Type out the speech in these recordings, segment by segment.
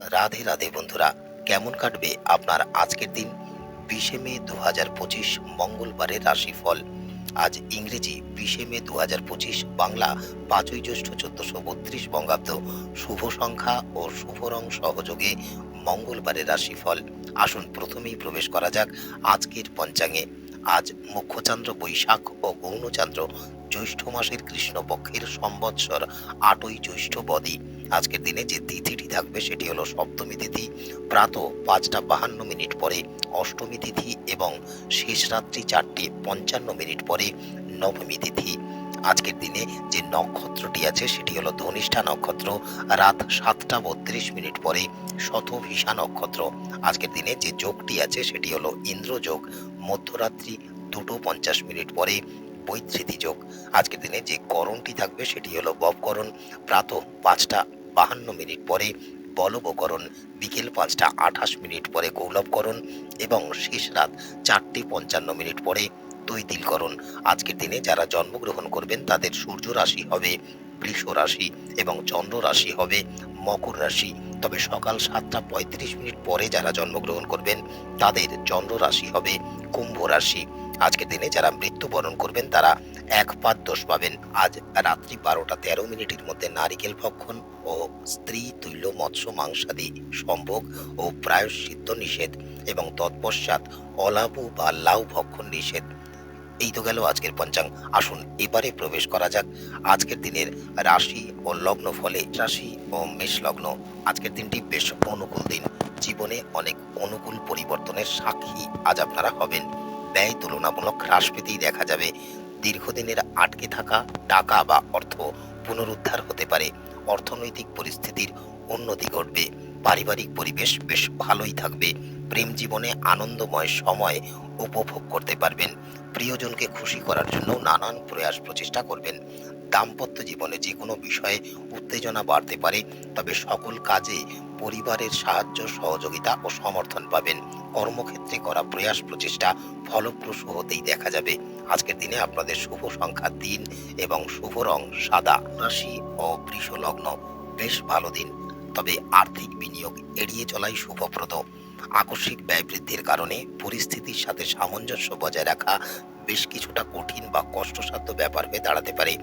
রাধে রাধে বন্ধুরা, কেমন কাটবে আপনার আজকের দিন? বিশে মে দু হাজার পঁচিশ মঙ্গলবারের রাশিফল। আজ ইংরেজি বিশে মে দু হাজার পঁচিশ বাংলা পাঁচই জ্যৈষ্ঠ চোদ্দশো বত্রিশ বঙ্গাব্দ। শুভ সংখ্যা ও শুভ রং সহযোগে মঙ্গলবারের রাশিফল। আসুন প্রথমেই প্রবেশ করা যাক আজকের পঞ্চাঙ্গে। আজ মুখ্যচন্দ্র বৈশাখ ও গৌণচন্দ্র জ্যৈষ্ঠ মাসের কৃষ্ণপক্ষের সম্বৎসর আটই জ্যৈষ্ঠ বদি। আজকের দিনে যে তিথিটি থাকবে সেটি হলো সপ্তমী তিথি। প্রাত পাঁচটা বাহান্ন মিনিট পরে অষ্টমী তিথি এবং শেষ রাত্রি চারটে পঞ্চান্ন মিনিট পরে নবমী তিথি। আজকের দিনে যে নক্ষত্রটি আছে সেটি হলো ধনিষ্ঠা নক্ষত্র। রাত সাতটা বত্রিশ মিনিট পরে শতভিষা নক্ষত্র। আজকের দিনে যে যোগটি আছে সেটি হলো ইন্দ্রযোগ। মধ্যরাত্রি দুটো পঞ্চাশ মিনিট পরে বৈধৃতি যোগ। আজকের দিনে যে করণটি থাকবে সেটি হলো ববকরণ প্রাত পাঁচটা বাহান্ন মিনিট পরে বলবকরণ। বিকেল পাঁচটা আঠাশ মিনিট পরে গৌলভকরণ এবং শেষ রাত চারটে পঞ্চান্ন মিনিট পরে তৈতিলকরণ। আজকের দিনে যারা জন্মগ্রহণ করবেন তাদের সূর্য রাশি হবে বৃষ রাশি এবং চন্দ্র রাশি হবে মকর রাশি। তবে সকাল সাতটা পঁয়ত্রিশ মিনিট পরে যারা জন্মগ্রহণ করবেন, তাদের চন্দ্র রাশি হবে কুম্ভ রাশি। আজকের দিনে যারা মৃত্যুবরণ করবেন, তারা এক পাত দোষ পাবেন। আজ রাত্রি বারোটা তেরো মিনিটের মধ্যে নারিকেল ভক্ষণ ও স্ত্রী তুল্য মৎস্য মাংসাদি সম্ভোগ ও প্রায়শ্চিত্ত নিষেধ এবং তৎপশ্চাৎ অলাভু বা লাউ ভক্ষণ নিষেধ। এই তো গেল আজকের পঞ্চাঙ্গ। আসুন, এবারে প্রবেশ করা যাক। আজকের দিনের রাশি ও লগ্ন ফলে রাশি ও মেষ লগ্ন, আজকের দিনটি বেশ অনুকূল দিন। জীবনে অনেক অনুকূল পরিবর্তনের সাক্ষী আজ আপনারা হবেন। ব্যয় তুলনামূলক হ্রাস পেতেই দেখা যাবে। দীর্ঘদিনের আটকে থাকা টাকা বা অর্থ পুনরুদ্ধার হতে পারে। অর্থনৈতিক পরিস্থিতির উন্নতি ঘটবে। পারিবারিক পরিবেশ বেশ ভালোই থাকবে। প্রেম জীবনে আনন্দময় সময় উপভোগ করতে পারবেন। প্রিয়জনকে খুশি করার জন্য নানান প্রয়াস প্রচেষ্টা করবেন। দাম্পত্য জীবনে যে কোনো বিষয়ে উত্তেজনা বাড়তে পারে, তবে সকল কাজে পরিবারের সাহায্য, সহযোগিতা ও সমর্থন পাবেন। কর্মক্ষেত্রে করা প্রয়াস প্রচেষ্টা ফলপ্রসূ হতেই দেখা যাবে। আজকের দিনে আপনাদের শুভ সংখ্যা তিন এবং শুভ রং সাদা। রাশি ও বৃষ লগ্ন বেশ ভালো দিন। তবে আর্থিক বিনিয়োগ এড়িয়ে চলাই শুভপ্রদ। আকস্মিক ব্যয় বৃদ্ধির কারণে পরিস্থিতির সাথে সামঞ্জস্য বজায় রাখা বেশ কিছুটা কঠিন বা কষ্টসাধ্য ব্যাপার হয়ে দাঁড়াতে পারে।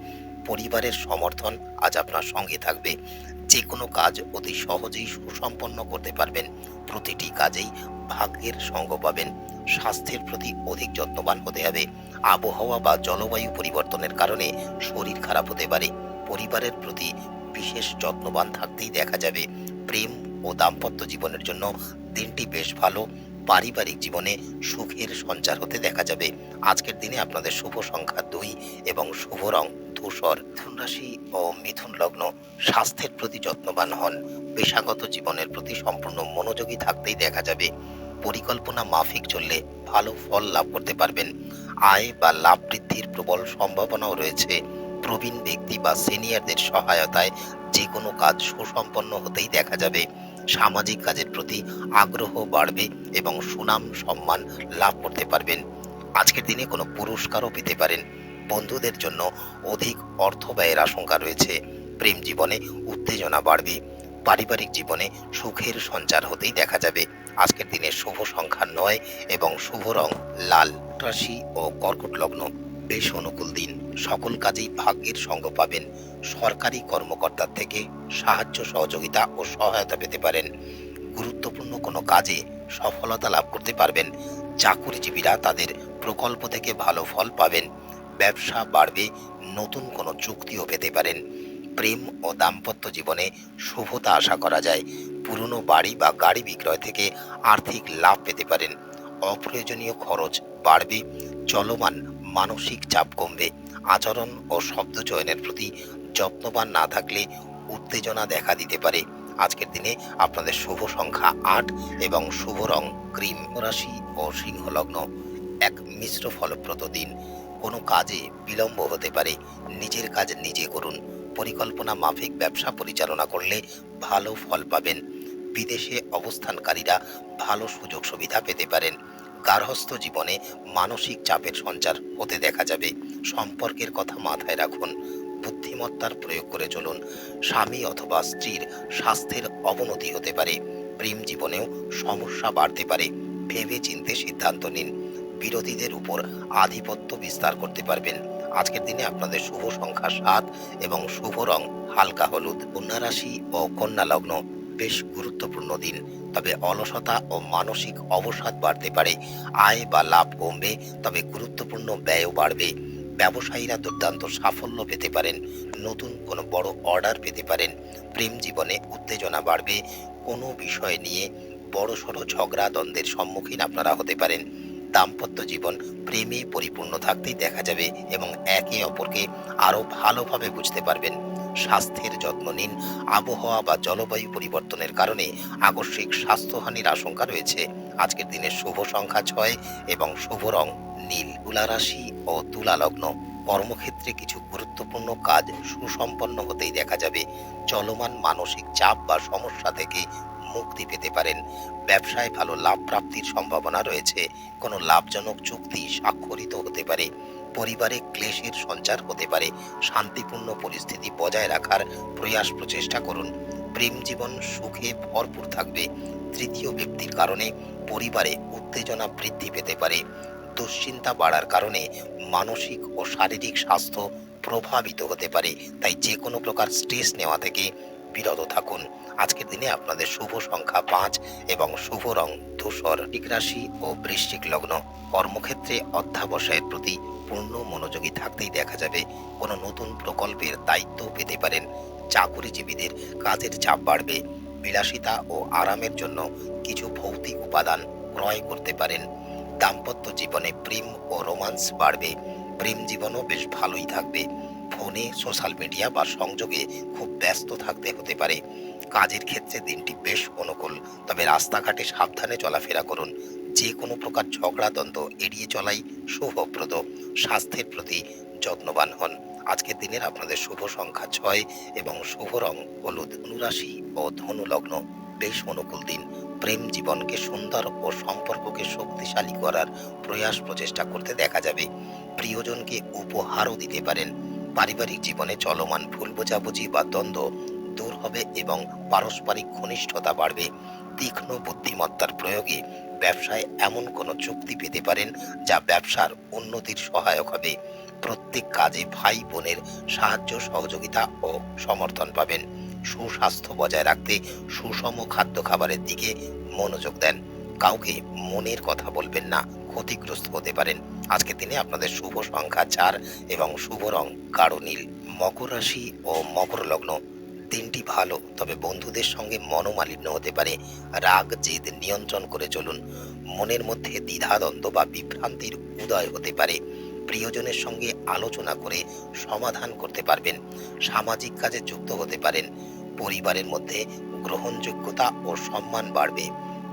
পরিবারের সমর্থন আজ আপনার সঙ্গে থাকবে। যে কোনো কাজ অতি সহজেই সুসম্পন্ন করতে পারবেন। প্রতিটি কাজেই ভাগ্যের সঙ্গ পাবেন। স্বাস্থ্যের প্রতি অধিক যত্নবান হতে হবে। আবহাওয়া বা জলবায়ু পরিবর্তনের কারণে শরীর খারাপ হতে পারে। পরিবারের প্রতি বিশেষ যত্নবান থাকতেই দেখা যাবে। প্রেম ও দাম্পত্য জীবনের জন্য দিনটি বেশ ভালো। পারিবারিক জীবনে সুখের সঞ্চার হতে দেখা যাবে। আজকের দিনে আপনাদের শুভ সংখ্যা দুই এবং শুভ রং ধূসর। মিথুন রাশি ও মিথুন লগ্ন স্বাস্থ্যের প্রতি যত্নবান হন। পেশাগত জীবনের প্রতি সম্পূর্ণ মনোযোগী থাকতেই দেখা যাবে। পরিকল্পনা মাফিক চললে ভালো ফল লাভ করতে পারবেন। আয় বা লাভ বৃদ্ধির প্রবল সম্ভাবনাও রয়েছে। প্রবীণ ব্যক্তি বা সিনিয়রদের সহায়তায় যে কোনো কাজ সুসম্পন্ন হতেই দেখা যাবে। সামাজিক কাজের প্রতি আগ্রহ বাড়বে এবং সুনাম, সম্মান লাভ করতে পারবেন। আজকের দিনে কোনো পুরস্কারও পেতে পারেন। বন্ধুদের জন্য অধিক অর্থ ব্যয়ের আশঙ্কা রয়েছে। প্রেম জীবনে উত্তেজনা বাড়বে। পারিবারিক জীবনে সুখের সঞ্চার হতেই দেখা যাবে। আজকের দিনে শুভ সংখ্যা নয় এবং শুভ রং লাল, রাশি ও কর্কট লগ্ন। বেশ অনুকূল দিন। সকল কাজেই ভাগ্যের সঙ্গ পাবেন। সরকারি কর্মকর্তার থেকে সাহায্য, সহযোগিতা ও সহায়তা পেতে পারেন। গুরুত্বপূর্ণ কোনো কাজে সফলতা লাভ করতে পারবেন। চাকুরিজীবীরা তাদের প্রকল্প থেকে ভালো ফল পাবেন। ব্যবসা বাড়বে, নতুন কোনো চুক্তিও পেতে পারেন। প্রেম ও দাম্পত্য জীবনে শুভতা আশা করা যায়। পুরনো বাড়ি বা গাড়ি বিক্রয় থেকে আর্থিক লাভ পেতে পারেন। অপ্রয়োজনীয় খরচ বাড়বে। চলমান মানসিক চাপ কমবে। আচরণ ও শব্দ চয়নের প্রতি যত্নবান না থাকলে উত্তেজনা দেখা দিতে পারে। আজকের দিনে আপনাদের শুভ সংখ্যা আট এবং শুভ রং ক্রিম, রাশি ও সিংহ লগ্ন এক মিশ্র ফলপ্রদ দিন। কোনো কাজে বিলম্ব হতে পারে। নিজের কাজ নিজে করুন। পরিকল্পনা মাফিক ব্যবসা পরিচালনা করলে ভালো ফল পাবেন। বিদেশে অবস্থানকারীরা ভালো সুযোগ সুবিধা পেতে পারেন। গার্হস্থ জীবনে মানসিক চাপের সঞ্চার হতে দেখা যাবে। সম্পর্কের কথা মাথায় রাখুন, বুদ্ধিমত্তার প্রয়োগ করে চলুন। স্বামী অথবা স্ত্রীর স্বাস্থ্যের অবনতি হতে পারে, প্রেম জীবনেও সমস্যা বাড়তে পারে। ভেবে চিনতে সিদ্ধান্ত নিন, বিরোধীদের উপর আধিপত্য বিস্তার করতে পারবেন। আজকের দিনে আপনাদের শুভ সংখ্যা সাত এবং শুভ রং হালকা হলুদ। কন্যা রাশি ও কন্যা লগ্ন বেশ গুরুত্বপূর্ণ দিন। তবে অলসতা ও মানসিক অবসাদ বাড়তে পারে। আয় বা লাভ কমবে, তবে গুরুত্বপূর্ণ ব্যয়ও বাড়বে। ব্যবসায়ীরা দুর্দান্ত সাফল্য পেতে পারেন, নতুন কোনো বড় অর্ডার পেতে পারেন। প্রেম জীবনে উত্তেজনা বাড়বে। কোনো বিষয় নিয়ে বড়সড় ঝগড়া দ্বন্দ্বের সম্মুখীন আপনারা হতে পারেন। দাম্পত্য জীবন প্রেমে পরিপূর্ণ থাকতেই দেখা যাবে এবং একে অপরকে আরও ভালোভাবে বুঝতে পারবেন। স্বাস্থ্যের যত্ন নিন। আবহাওয়া বা জলবায়ু পরিবর্তনের কারণে আকস্মিক স্বাস্থ্যহানির আশঙ্কা রয়েছে। আজকের দিনে শুভ সংখ্যা ছয় এবং শুভ রং নীল। তুলা রাশি ও তুলা লগ্ন। কর্মক্ষেত্রে কিছু গুরুত্বপূর্ণ কাজ সুসম্পন্ন হতেই দেখা যাবে। চলমান মানসিক চাপ বা সমস্যা থেকে মুক্তি পেতে পারেন। ব্যবসায় ভালো লাভ প্রাপ্তির সম্ভাবনা রয়েছে। কোনো লাভজনক চুক্তি স্বাক্ষরিত হতে পারে। পরিবারে ক্লেশের সঞ্চার হতে পারে। শান্তিপূর্ণ পরিস্থিতি বজায় রাখার প্রয়াস প্রচেষ্টা করুন। প্রেম জীবন সুখে ভরপুর থাকবে। তৃতীয় ব্যক্তির কারণে পরিবারে উত্তেজনা বৃদ্ধি পেতে পারে। দুশ্চিন্তা বাড়ার কারণে মানসিক ও শারীরিক স্বাস্থ্য প্রভাবিত হতে পারে। তাই যে কোনো প্রকার স্ট্রেস নেওয়া থেকে বিরত থাকুন। আজকের দিনে আপনাদের শুভ সংখ্যা পাঁচ এবং শুভ রং ধূসর। বৃশ্চিক রাশি ও বৃশ্চিক লগ্ন কর্মক্ষেত্রে অধ্যাবসায়ের প্রতি পূর্ণ মনোযোগী থাকতেই দেখা যাবে। কোনো নতুন প্রকল্পের দায়িত্ব পেতে পারেন। চাকুরিজীবীদের কাজের চাপ বাড়বে। বিলাসিতা ও আরামের জন্য কিছু ভৌতিক উপাদান ক্রয় করতে পারেন। দাম্পত্য জীবনে প্রেম ও রোমান্স বাড়বে। প্রেম জীবনও বেশ ভালোই থাকবে। ফোনে সোশ্যাল মিডিয়া বা সংযোগে খুব ব্যস্ত থাকতে হতে পারে। কাজের ক্ষেত্রে দিনটি বেশ অনুকূল, তবে রাস্তাঘাটে সাবধানে চলাফেরা করুন। যে কোনো প্রকার ঝগড়া দ্বন্দ্ব এড়িয়ে চলাই শুভপ্রদ। স্বাস্থ্যের প্রতি যত্নবান হন। আজকের দিনের আপনাদের শুভ সংখ্যা ছয় এবং শুভ রং হলুদ, অনুরাশি ও ধনুলগ্ন। বেশ অনুকূল দিন। প্রেম জীবনকে সুন্দর ও সম্পর্ককে শক্তিশালী করার প্রয়াস প্রচেষ্টা করতে দেখা যাবে। প্রিয়জনকে উপহারও দিতে পারেন। পারিবারিক জীবনে চলমান ভুল বোঝাবুঝি বা দ্বন্দ্ব দূর হবে এবং পারস্পরিক ঘনিষ্ঠতা বাড়বে। তীক্ষ্ণ বুদ্ধিমত্তার প্রয়োগে ব্যবসায় এমন কোনো চুক্তি পেতে পারেন যা ব্যবসার উন্নতির সহায়ক হবে। প্রত্যেক কাজে ভাই বোনের সাহায্য, সহযোগিতা ও সমর্থন পাবেন। সুস্বাস্থ্য বজায় রাখতে সুষম খাদ্য খাবারের দিকে মনোযোগ দেন। কাউকে মনের কথা বলবেন না। ক্ষতিগ্রস্ত হতে পারেন। আজকের দিনে আপনাদের শুভ সংখ্যা চার এবং শুভ রং গাঢ় নীল। মকর রাশি ও মকর লগ্ন দিনটি ভালো, তবে বন্ধুদের সঙ্গে মনোমালিন্য হতে পারে। রাগ, জেদ নিয়ন্ত্রণ করে চলুন। মনের মধ্যে দ্বিধাদ্বন্দ্ব বা বিভ্রান্তির উদয় হতে পারে। প্রিয়জনের সঙ্গে আলোচনা করে সমাধান করতে পারবেন। সামাজিক কাজে যুক্ত হতে পারেন। পরিবারের মধ্যে গ্রহণযোগ্যতা ও সম্মান বাড়বে।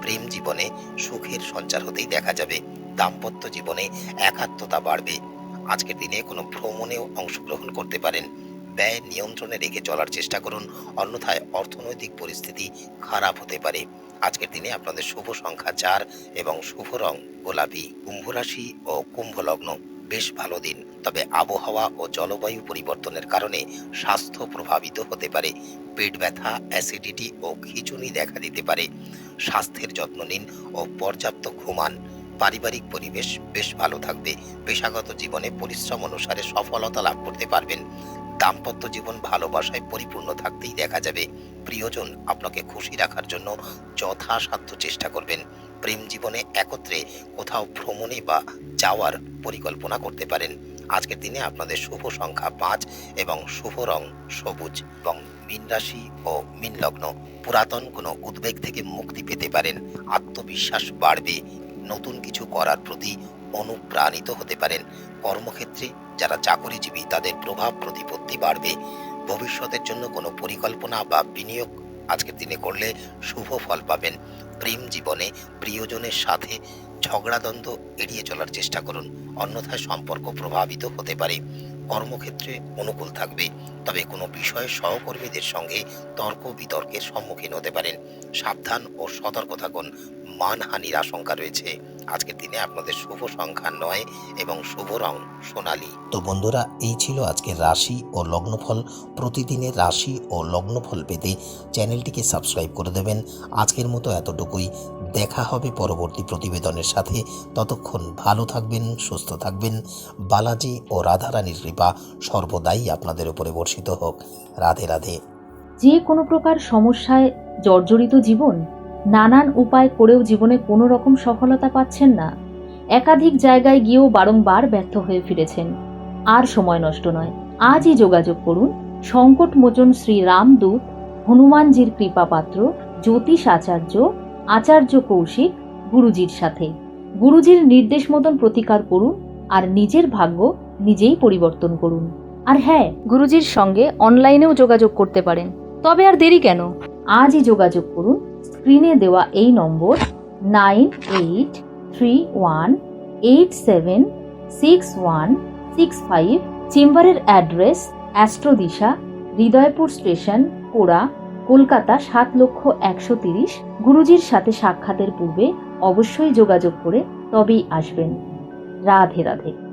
প্রেম জীবনে সুখের সঞ্চার হতেই দেখা যাবে। দাম্পত্য জীবনে একাত্মতা বাড়বে। আজকের দিনে কোনো ভ্রমণেও অংশগ্রহণ করতে পারেন। ব্যয় নিয়ন্ত্রণে রেখে চলার চেষ্টা করুন, অন্যথায় অর্থনৈতিক পরিস্থিতি খারাপ হতে পারে। আজকের দিনে আপনাদের শুভ সংখ্যা চার এবং শুভ রং গোলাপি, কুম্ভ রাশি ও কুম্ভ লগ্ন। বেশ ভালো দিন। তবে আবহাওয়া ও জলবায়ু পরিবর্তনের কারণে স্বাস্থ্য প্রভাবিত হতে পারে। পেট ব্যথা, অ্যাসিডিটি ও খিচুনি দেখা দিতে পারে। স্বাস্থ্যের যত্ন নিন ও পর্যাপ্ত ঘুমান। পারিবারিক পরিবেশ বেশ ভালো থাকবে। পেশাগত জীবনে পরিশ্রম অনুসারে সফলতা লাভ করতে পারবেন। দাম্পত্য জীবন ভালোবাসায় পরিপূর্ণ থাকতেই দেখা যাবে। প্রিয়জন আপনাকে খুশি রাখার জন্য যথাসাধ্য চেষ্টা করবেন। প্রেম জীবনে একত্রে কোথাও ভ্রমণে বা যাওয়ার পরিকল্পনা করতে পারেন। আজকের দিনে আপনাদের শুভ সংখ্যা পাঁচ এবং শুভ রং সবুজ এবং মীন রাশি ও মীন লগ্ন। পুরাতন কোনো উদ্বেগ থেকে মুক্তি পেতে পারেন। আত্মবিশ্বাস বাড়বে। নতুন কিছু করার প্রতি অনুপ্রাণিত হতে পারেন। কর্মক্ষেত্রে যারা চাকরিজীবী, তাদের প্রভাব প্রতিপত্তি বাড়বে। ভবিষ্যতের জন্য কোনো পরিকল্পনা বা বিনিয়োগ আজকের দিনে করলে শুভ ফল পাবেন। প্রেম জীবনে প্রিয়জনের সাথে ঝগড়াদ্বন্দ্ব এড়িয়ে চলার চেষ্টা করুন। অন্যথায় সম্পর্ক প্রভাবিত হতে পারে। কর্মক্ষেত্রে অনুকূল থাকবে। তবে কোনো বিষয়ে সহকর্মীদের সঙ্গে তর্ক বিতর্কের সম্মুখীন হতে পারেন। সাবধান ও সতর্ক থাকুন। মানহানির আশঙ্কা রয়েছে। আজকের দিনে আপনাদের শুভ সংখ্যা নয় এবং শুভ রং সোনালি। তো বন্ধুরা, এই ছিল আজকের রাশি ও লগ্নফল। প্রতিদিনের রাশি ও লগ্নফল পেতে চ্যানেলটিকে সাবস্ক্রাইব করে দেবেন। আজকের মতো এতটুকুই। দেখা হবে পরবর্তী প্রতিবেদনের সাথে। ততক্ষণ ভালো থাকবেন, সুস্থ থাকবেন। বালাজি ও রাধারানীর কৃপা সর্বদাই আপনাদের উপরে বর্ষিত হোক। রাধে রাধে। যে কোনো প্রকার সমস্যায় জর্জরিত জীবন, নানান উপায় করেও জীবনে কোনো রকম সফলতা পাচ্ছেন না। একাধিক জায়গায় গিয়েও বারংবার ব্যর্থ হয়ে ফিরেছেন। আর সময় নষ্ট নয়। আজই যোগাযোগ করুন। সংকটমোচন শ্রী রামদূত, হনুমানজির কৃপাপাত্র জ্যোতিষ আচার্য আচার্য কৌশিক গুরুজির সাথে। গুরুজির নির্দেশ মতন প্রতিকার করুন আর নিজের ভাগ্য নিজেই পরিবর্তন করুন। আর হ্যাঁ গুরুজির সঙ্গে অনলাইনেও যোগাযোগ করতে পারেন। তবে আর দেরি কেন? আজই যোগাযোগ করুন। স্ক্রিনে দেওয়া এই নম্বর nine eight three one eight seven six one six five, চেম্বারের অ্যাড্রেস অ্যাস্ট্রোদিশা, হৃদয়পুর স্টেশন, পোড়া কলকাতা সাত লক্ষ একশো তিরিশ। গুরুজির সাথে সাক্ষাতের পূর্বে অবশ্যই যোগাযোগ করে তবেই আসবেন। রাধে রাধে।